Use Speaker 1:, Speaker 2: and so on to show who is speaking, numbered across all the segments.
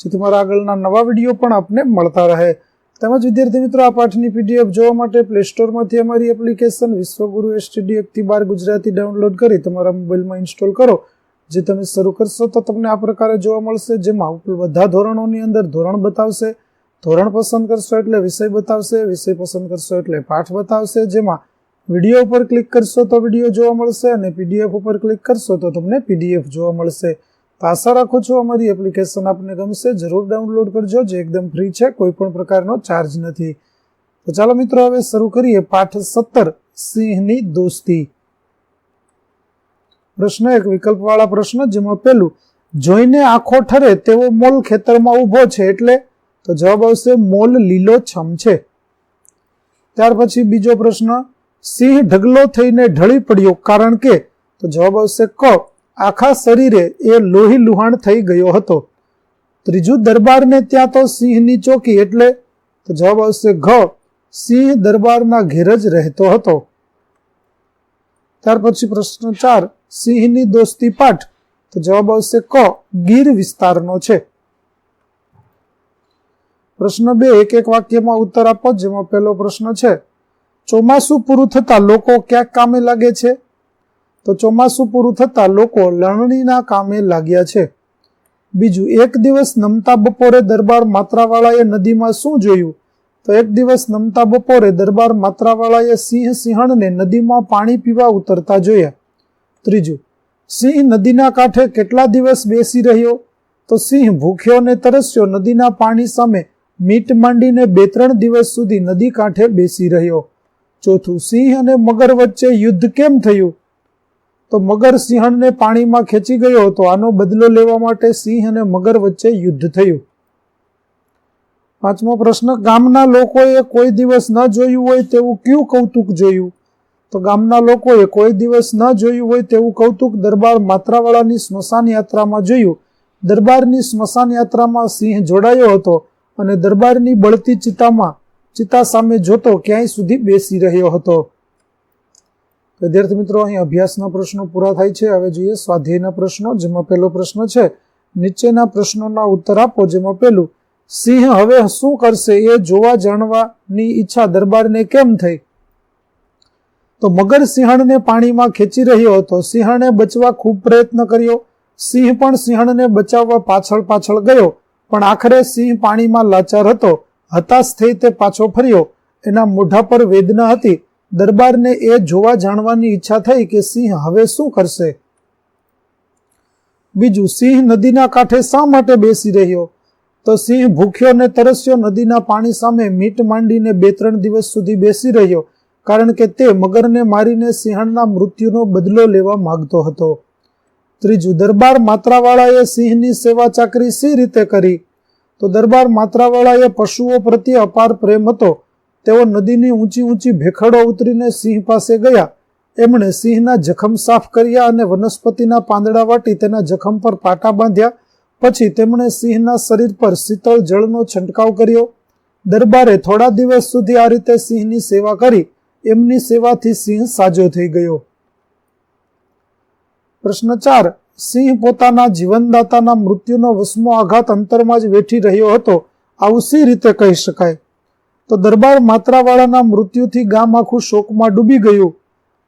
Speaker 1: જેથી મારા આગળના નવા વીડિયો પણ આપને મળતા રહે. તેમજ વિદ્યાર્થી મિત્રો, આ પાઠની પીડીએફ જોવા માટે પ્લે સ્ટોરમાંથી અમારી એપ્લિકેશન વિશ્વગુરુ એસટીડી એકથી બાર ગુજરાતી ડાઉનલોડ કરી તમારા મોબાઈલમાં ઇન્સ્ટોલ કરો. જે તમે શરૂ કરશો તો તમને આ પ્રકારે જોવા મળશે. જેમાં બધા ધોરણોની અંદર ધોરણ બતાવશે, ધોરણ પસંદ કરશો એટલે વિષય બતાવશે, વિષય પસંદ કરશો એટલે પાઠ બતાવશે. જેમાં વીડિયો ઉપર ક્લિક કરશો તો વીડિયો જોવા મળશે અને પીડીએફ ઉપર ક્લિક કરશો તો તમને પીડીએફ જોવા મળશે. તો આશા રાખું છું અમારી એપ્લિકેશન આપને ગમશે, જરૂર ડાઉનલોડ કરજો, જે એકદમ ફ્રી છે કોઈ પણ પ્રકારનો ચાર્જ નથી. તો ચાલો મિત્રો, હવે શરૂ કરીએ પાઠ સત્તર, સિંહની દોસ્તી. પ્રશ્ન એક, વિકલ્પવાળા પ્રશ્ન, જેમાં પેલું જોઈને આંખો ઠરે તેવો મોલ ખેતરમાં ઊભો છે એટલે? તો જવાબ આવશે, મોલ લીલો છમ છે. ત્યાર પછી બીજો પ્રશ્ન, સિંહ ઢગલો થઈને ઢળી પડ્યો કારણ કે? તો જવાબ આવશે ક આખા શરીરે એ લોહી લુહાણ થઈ ગયો હતો. ત્રીજું દરબારને ત્યાં તો સિંહની ચોકી એટલે તો જવાબ આવશે ઘ. સિંહ દરબારના ઘેર જ રહેતો હતો. ત્યાર પછી પ્રશ્ન ચાર. સિંહની દોસ્તી પાઠ. તો જવાબ આવશે ક. ગીર વિસ્તારનો છે. પ્રશ્ન બે. એક એક વાક્યમાં ઉત્તર આપો, જેમાં પહેલો પ્રશ્ન છે. ચોમાસું પૂરું થતા લોકો ક્યાંક કામે લાગે છે? તો ચોમાસું પૂરું થતાં લોકો લણણીના કામે લાગ્યા છે. બીજું, એક દિવસ નમતા બપોરે દરબાર માત્રાવાળાએ નદીમાં શું જોયું? તો એક દિવસ નમતા બપોરે દરબાર માત્રાવાળાએ સિંહ સિંહણને નદીમાં પાણી પીવા ઉતરતા જોયા. ત્રીજું, સિંહ નદીના કાંઠે કેટલા દિવસ બેસી રહ્યો? તો સિંહ ભૂખ્યો ને તરસ્યો નદીના પાણી સામે મીટ માંડીને બે ત્રણ દિવસ સુધી નદી કાંઠે બેસી રહ્યો. ચોથું, સિંહ અને મગર વચ્ચે યુદ્ધ કેમ થયું? તો મગર સિંહણને પાણીમાં ખેંચી ગયો હતો. આનો બદલો લેવા માટે સિંહ અને મગર વચ્ચે યુદ્ધ થયું. પાંચમો પ્રશ્ન, ગામના લોકોએ કોઈ દિવસ ન જોયું હોય તેવું કયું કૌતુક જોયું? તો ગામના લોકોએ કોઈ દિવસ ન જોયું હોય તેવું કૌતુક દરબાર માત્રાવાળાની સ્મશાન યાત્રામાં જોયું. દરબારની સ્મશાન યાત્રામાં સિંહ જોડાયો હતો અને દરબારની બળતી ચિતામાં, ચિતા સામે જોતો ક્યાંય સુધી બેસી રહ્યો હતો. વિદ્યાર્થી મિત્રો, અહીં અભ્યાસના પ્રશ્નો પૂરા થાય છે. હવે જોઈએ સ્વાધ્યાયના પ્રશ્નો, જેમાં પહેલો પ્રશ્ન છે, નીચેના પ્રશ્નોના ઉત્તર આપો, જેમાં પહેલું, સિંહ હવે શું કરશે એ જોવા જાણવાની ઈચ્છા દરબારને કેમ થઈ? તો મગર સિંહણને પાણીમાં ખેંચી રહ્યો હતો. સિંહણે બચવા ખૂબ પ્રયત્ન કર્યો. સિંહ પણ સિંહણને બચાવવા પાછળ પાછળ ગયો. પણ આખરે સિંહ પાણીમાં લાચાર હતો. હતાશ થઈ તે પાછો ફર્યો. એના મોઢા પર વેદના હતી. દરબારને એ જોવા જાણવાની ઈચ્છા થઈ કે સિંહ હવે શું કરશે? બીજું, સિંહ નદીના કાંઠે શા માટે બેસી રહ્યો? તો સિંહ ભૂખ્યો ને તરસ્યો નદીના પાણી સામે મીટ માંડીને બે ત્રણ દિવસ સુધી બેસી રહ્યો, કારણ કે તે મગરને મારીને સિંહણના મૃત્યુનો બદલો લેવા માંગતો હતો. ત્રીજું, દરબાર માત્રાવાળાએ સિંહની સેવા ચાકરી સી રીતે કરી? તો દરબાર માત્રાવાળાએ પશુઓ પ્રત્યે અપાર પ્રેમ હતો. તેઓ નદીની ઊંચી ઊંચી ભેખડો ઉતરીને સિંહ પાસે ગયા. એમણે સિંહના જખમ સાફ કર્યા અને વનસ્પતિના પાંદડા વાટી તેના જખમ પર પાટા બાંધ્યા. પછી તેમણે સિંહના શરીર પર શીતળ જળનો છંટકાવ કર્યો. દરબારે થોડા દિવસ સુધી આ રીતે સિંહની સેવા કરી. એમની સેવાથી સિંહ સાજો થઈ ગયો. પ્રશ્ન ચાર. સિંહ પોતાના જીવનદાતાના મૃત્યુનો વસમો આઘાત અંતરમાં જ વેઠી રહ્યો હતો. આવું સી રીતે કહી શકાય? તો દરબાર માત્રાવાળાના મૃત્યુથી ગામ આખું શોકમાં ડૂબી ગયું.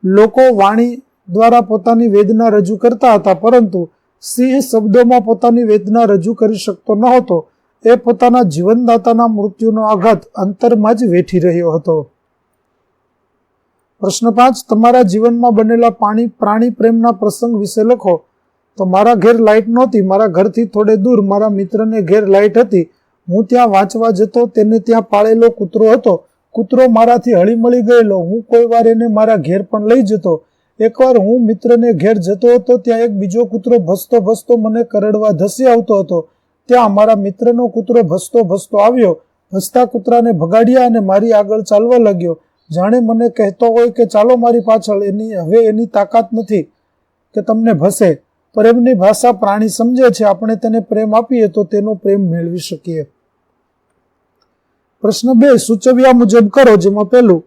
Speaker 1: લોકો વાણી દ્વારા પોતાની વેદના રજૂ કરતા હતા, પરંતુ સિંહ શબ્દોમાં પોતાની વેદના રજૂ કરી શકતો ન હતો એ પોતાના જીવનદાતાના મૃત્યુનો આઘાત અંતરમાં જ વેઠી રહ્યો હતો. પ્રશ્ન પાંચ, તમારા જીવનમાં બનેલા પાણી, પ્રાણી પ્રેમના પ્રસંગ વિશે લખો. તો મારા ઘેર લાઇટ નહોતી, મારા ઘરથી થોડે દૂર મારા મિત્રને ઘેર લાઇટ હતી. હું ત્યાં વાંચવા જતો તેને ત્યાં પાળેલો કૂતરો હતો. કૂતરો મારાથી હળીમળી ગયેલો. હું કોઈ વાર એને મારા ઘેર પણ લઈ જતો. એકવાર હું મિત્રને ઘેર જતો હતો, ત્યાં એક બીજો કૂતરો ભસતો ભસતો મને કરડવા ધસી આવતો હતો. ત્યાં અમારા મિત્રનો કૂતરો ભસતો ભસતો આવ્યો. ભસતા કૂતરાને ભગાડ્યા અને મારી આગળ ચાલવા લાગ્યો. જાણે મને કહેતો હોય કે ચાલો મારી પાછળ, એની, હવે એની તાકાત નથી કે તમને ભસે. પ્રેમની ભાષા પ્રાણી સમજે છે. આપણે તેને પ્રેમ આપીએ તો તેનો પ્રેમ મેળવી શકીએ. પ્રશ્ન બે, સૂચવ્યા મુજબ કરો જેમાં પહેલું,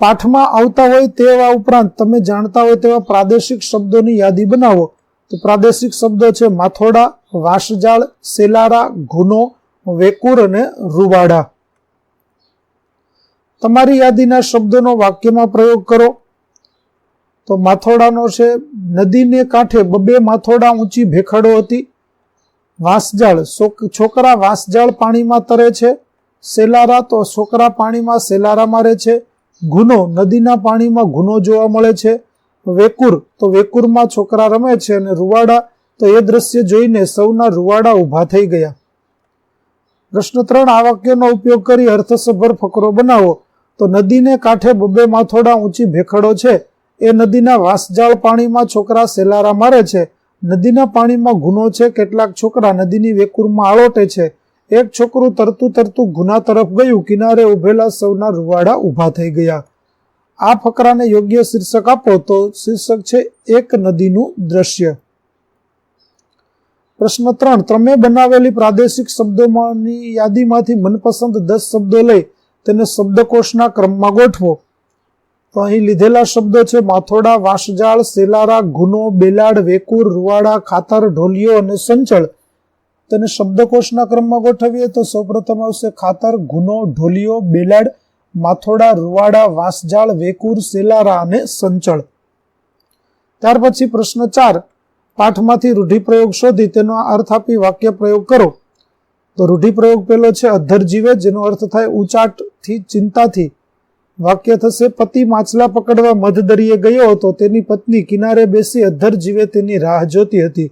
Speaker 1: પાઠમાં આવતા હોય તેવા ઉપરાંત તમે જાણતા હોય તેવા પ્રાદેશિક શબ્દોની યાદી બનાવો. તો પ્રાદેશિક શબ્દો છે માથોડા, વાંસજાળ, સેલારા ગુનો વેકુર અને રૂવાડા. તમારી યાદીના શબ્દોનો વાક્યમાં પ્રયોગ કરો. તો માથોડાનો છે, નદીને કાંઠે બબે માથોડા ઊંચી ભેખડો હતી. વાંસજાળ છોકરા વાંસજાળ પાણીમાં તરે છે. સેલારા તો છોકરા પાણીમાં સેલારા મારે છે. ગુનો, નદીના પાણીમાં ગુનો જોવા મળે છે. વેકુર, તો વેકુરમાં છોકરા રમે છે અને રૂવાડા, તો એ દ્રશ્ય જોઈને સૌના રૂવાડા ઊભા થઈ ગયા. પ્રશ્ન ત્રણ, આ વાક્યનો ઉપયોગ કરી અર્થસભર ફકરો બનાવો. તો નદીને કાંઠે બબે માથોડા ઊંચી ભેખડો છે. એ નદીના વાસજાળ પાણીમાં છોકરા સેલારા મારે છે. નદીના પાણીમાં ગુનો છે. કેટલાક છોકરા નદીની વેકુરમાં આળોટે છે. એક છોકરું તરતું તરતું ગુના તરફ ગયું, કિનારે ઉભેલા સૌના રૂવાડા ઊભા થઈ ગયા. આ ફકરાને યોગ્ય શીર્ષક આપો તો શીર્ષક છે એક નદીનું દ્રશ્ય. પ્રશ્ન ત્રણ તમે બનાવેલી પ્રાદેશિક શબ્દોમાંની યાદીમાંથી મનપસંદ દસ શબ્દો લઈ તેને શબ્દકોશના ક્રમમાં ગોઠવો. તો અહીં લીધેલા શબ્દો છે માથોડા, વાંસજાળ, સેલારા ગુનો બેલાડ, વેકુર, રૂવાડા, ખાતર, ઢોલિયો અને સંચળ. તેને શબ્દકોશના ક્રમમાં ગોઠવીએ તો સૌપ્રથમ આવશે ખાતર, ગુનો, ઢોલિયો, બેલાડ, માથોડા, રૂવાડા, વાંસજાળ, વેકુર, સેલારા અને સંચળ. ત્યાર પછી પ્રશ્ન ચાર, પાઠમાંથી રૂઢિપ્રયોગ શોધી તેનો અર્થ આપી વાક્ય પ્રયોગ કરો. તો રૂઢિપ્રયોગ પહેલો છે, અધર જીવે, જેનો અર્થ થાય ઉચાટથી, ચિંતાથી. વાક્ય થશે, પતિ માછલા પકડવા મધદરિયે ગયો હતો, તેની પત્ની કિનારે બેસી અધર જીવે તેની રાહ જોતી હતી.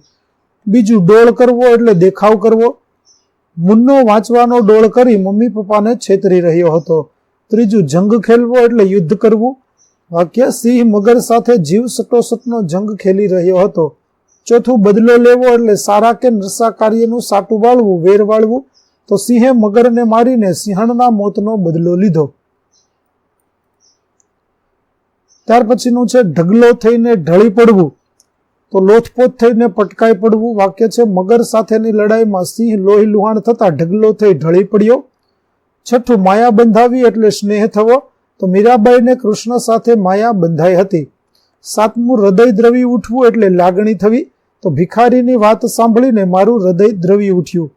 Speaker 1: બીજું ડોળ કરવો એટલે દેખાવ કરવો. મુન્નો વાંચવાનો ડોળ કરી મમ્મી પપ્પાને છેતરી રહ્યો હતો. ત્રીજું, જંગ ખેલવો એટલે યુદ્ધ કરવું. વાક્ય, સિંહ મગર સાથે જીવ સટોસટનો જંગ ખેલી રહ્યો હતો. ચોથું, બદલો લેવો એટલે સારા કે નરસા કાર્યનું સાટું વાળવું, વેર વાળવું. તો સિંહે મગરને મારીને સિંહણના મોતનો બદલો લીધો. ત્યાર પછીનું છે, ઢગલો થઈને ઢળી પડવું. તો લોથપોથ થઈને પટકાઈ પડવું વાક્ય છે. મગર સાથેની લડાઈમાં સિંહ, લોહી, લુહાણ થતાં ઢગલો થઈ ઢળી પડ્યો. છઠ્ઠું, માયા બંધાવી એટલે સ્નેહ થવો. તો મીરાબાઈને કૃષ્ણ સાથે માયા બંધાઈ હતી. સાતમું, હૃદય દ્રવી ઉઠવું એટલે લાગણી થવી. તો ભિખારીની વાત સાંભળીને મારું હૃદય દ્રવી ઉઠ્યું.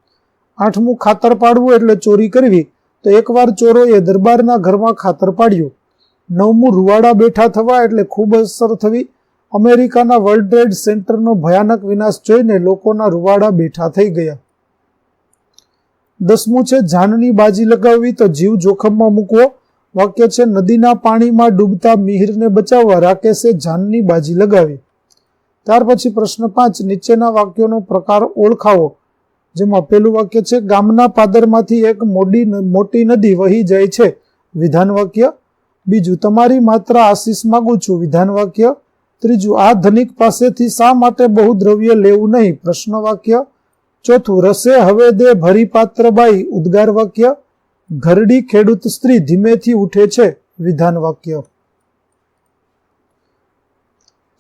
Speaker 1: આઠમું, ખાતર પાડવું એટલે ચોરી કરવી. તો એકવાર ચોરોએ દરબારના ઘરમાં ખાતર પાડ્યું. નવમું, રૂવાડા બેઠા થવા એટલે ખૂબ અસર થવી. અમેરિકાના વર્લ્ડ ટ્રેડ સેન્ટરનો ભયાનક વિનાશ જોઈને લોકોના રૂવાડા બેઠા થઈ ગયા. દસમું છે, જાનની બાજી લગાવવી તો જીવ જોખમમાં મૂકવો. વાક્ય છે, નદીના પાણીમાં ડૂબતા મિહિરને બચાવવા રાકેશે જાનની બાજી લગાવી. ત્યાર પછી પ્રશ્ન પાંચ, નીચેના વાક્યોનો પ્રકાર ઓળખાવો, જેમાં પેલું વાક્ય છે, ગામના પાદરમાંથી એક મોડી મોટી નદી વહી જાય છે. વિધાન વાક્ય. બીજું, તમારી માત્ર આશીષ માંગુ છું. વિધાન વાક્ય. ત્રીજું, આ ધનિક પાસેથી શા માટે બહુ દ્રવ્ય લેવું નહીં? પ્રશ્ન વાક્ય. ચોથું, રસે હવે દે ભરી પાત્ર બાઈ, ઉદ્ગાર વાક્ય. ઘરડી ખેડૂત સ્ત્રી ધીમેથી ઉઠે છે, વિધાન વાક્ય.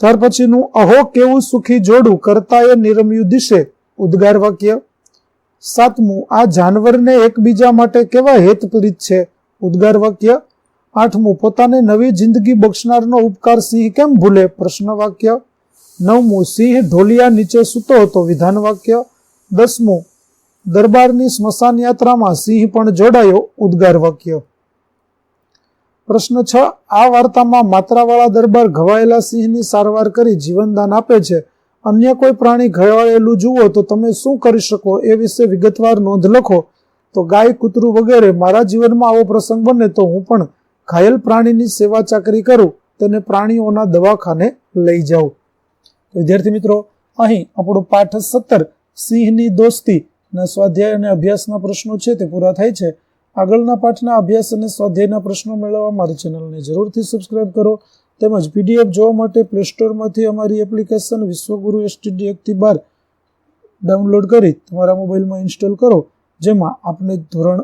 Speaker 1: ત્યાર પછીનું, અહો કેવું સુખી જોડું કરતાએ નિરમ્યું દિશે, ઉદ્ગાર વાક્ય. સાતમું, આ જાનવરને એકબીજા માટે કેવા હેતપ્રીત છે, ઉદ્ગાર વાક્ય. આઠમું, પોતાને નવી જિંદગી બક્ષનારનો ઉપકાર સિંહ કેમ ભૂલે? પ્રશ્ન વાક્ય નવમું, સિંહ ઢોલિયા નીચે સૂતો હતો. વિધાન વાક્ય દસમું, દરબારની સ્મશાન યાત્રામાં સિંહ પણ જોડાયો. ઉદ્ગાર વાક્ય. પ્રશ્ન છ, આ વાર્તામાં માત્રાવાળા દરબાર ઘવાયેલા સિંહની સારવાર કરી જીવનદાન આપે છે. અન્ય કોઈ પ્રાણી ઘવાયેલું જુઓ તો તમે શું કરી શકો એ વિશે વિગતવાર નોંધ લખો. તો ગાય, કૂતરું વગેરે મારા જીવનમાં આવો પ્રસંગ બને તો હું પણ ઘાયલ પ્રાણીની સેવા ચાકરી કરું, તેને પ્રાણીઓના દવાખાને લઈ જાઉં વિદ્યાર્થી મિત્રો, અહીં આપણો પાઠ સત્તર, સિંહની દોસ્તી ના સ્વાધ્યાય અને અભ્યાસના પ્રશ્નો છે તે પૂરા થાય છે. આગળના પાઠના અભ્યાસ અને સ્વાધ્યાયના પ્રશ્નો મેળવવા મારી ચેનલને જરૂરથી સબસ્ક્રાઇબ કરો. તેમજ પીડીએફ જોવા માટે પ્લે સ્ટોરમાંથી અમારી એપ્લિકેશન વિશ્વગુરુ એસટીડી એકથી બાર ડાઉનલોડ કરી તમારા મોબાઈલમાં ઇન્સ્ટોલ કરો, જેમાં આપને ધોરણ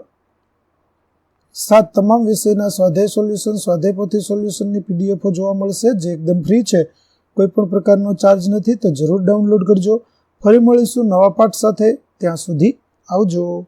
Speaker 1: સાત તમામ વિષયના સ્વાધ્યાય સોલ્યુશન સ્વાધ્યાય પોથી સોલ્યુશનની પીડીએફો જોવા મળશે. જે એકદમ ફ્રી છે. કોઈ પણ પ્રકારનો ચાર્જ નથી, તો જરૂર ડાઉનલોડ કરજો. ફરી મળીશું નવા પાઠ સાથે. ત્યાં સુધી આવજો.